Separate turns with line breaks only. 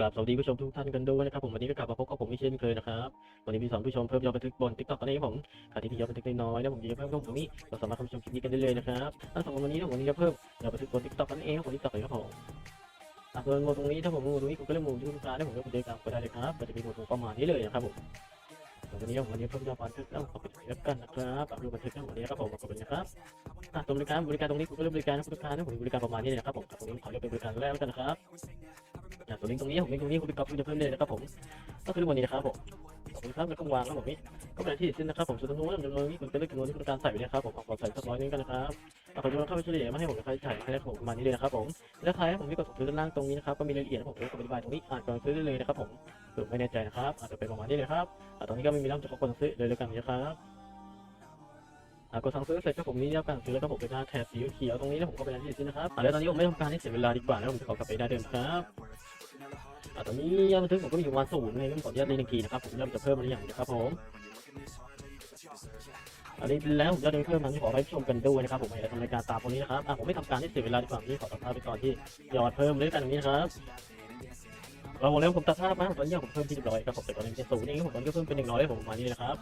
กราบสวัสดีผู้ชมทุกท่านกันด้วยนะครับผมวันนี้ก็กลับมาพบกับผมอีกเช่นเคยนะครับวันนี้พี่สอนผู้ชมเพิ่มยอดบันทึกบนทิกตอกตอนนี้ผมใครที่ยอดบันทึกน้อยๆนะผมจะเพิ่มก็ผมนี้เราสามารถเข้าชมคลิปนี้กันได้เลยนะครับถ้าสมมติวันนี้ผมจะเพิ่มยอดบันทึกบนทิกตอกนั่นเองครับผมทิกตอกเลยครับผมอะส่วนโหมดตรงนี้ถ้าผมโหมดตรงนี้ผมก็เลือกโหมดที่คุณตาได้วผมก็ไปเจอกันก็ได้เลยครับมันจะมีโหมดตรงประมาณนี้เลยนะครับผมวันนี้วันนี้เพิ่มยอดบันทึกแล้วขอไปเช็คกันนะครับดูบันทึกทั้งหมดนี้ครับผมขอบคุณนะครับตรงบริการบริการตรงนี้ผมก็เลือกบริการนะคุณลูกค้านะผมบริการประมาณนี้นะครับผมตรงนี้ขอเลือกเป็นบริการแรกแล้วกันนะครับ อะส่วนลิงก์ตรงนี้ผมลิงก์ตรงนี้คุณไปก๊อฟจะเพิ่มเลยนะครับผมก็คือวันนี้นะครับผมขอบคุณครับแล้วก็วางแล้วผมนี่ก็เป็นที่สิ้นนะครับผมส่วนตรงนู้นตรงนี้คุณเป็นเรื่องจำนวนที่คุณการใส่ไปนะครับผมขอใส่สักร้อยนึงกันนะครับเอาขอจะเข้าไปเฉลี่ยมาให้ผมค่าใช้จ่ให้ผมประมาณนี้เลยนะครับผมแล้วท้ายผมที่กดซื้อด้านล่างตรงนี้นะครับก็มีรายละเอียดผมก็อธิบายตรงนี้อ่านก่อนซื้อได้เลยนะครับผมเผื่อไม่แน่ใจนะครับอาจจะเป็นประมาณนี้เลยครับตรงนี้ก็ไม่มีร่องจะขอคนซื้อเลยแล้วกันนะครับกดสั่งซื้อเสร็จก็ผมนี่รับการซื้อแล้วก็ผมเป็นหน้าแถบสีเขียวตรงนี้นะผมก็เป็นที่สิ้นนะครับแล้วตอนนี้ผมไม่ทำการให้เสียเวลาดีกว่าแล้วผมจะขอกลับไปได้เดิมครับ ตอนนี้ยอดบันทึกผมก็มีอยู่วันศูนย์เลยผมขออนุญาตเล่นหนึ่งทีนะครับผมยอดจะเพิ่มอะไรอย่างนะครับผมอันนี้แล้วผมจะเดินเพิ่มมันขอให้ชมกันด้วยนะครับผมในทำรายการตามตรงนี้นะครับผมไม่ทำการที่เสียเวลาดีกว่าที่ขอตัดภาพไปก่อนที่ยอดเพิ่มเลยกันตรงนี้ครับเราบอกแล้วผมตัดภาพมาตอนนี้ผมเพิ่มที่เรียบร้อยครับผมแต่ตอนนี้เป็นศูนย์เองผมตอนนี้ก็เพิ่มเป็นหนึ่งร้อยผมประมาณนี้นะครับ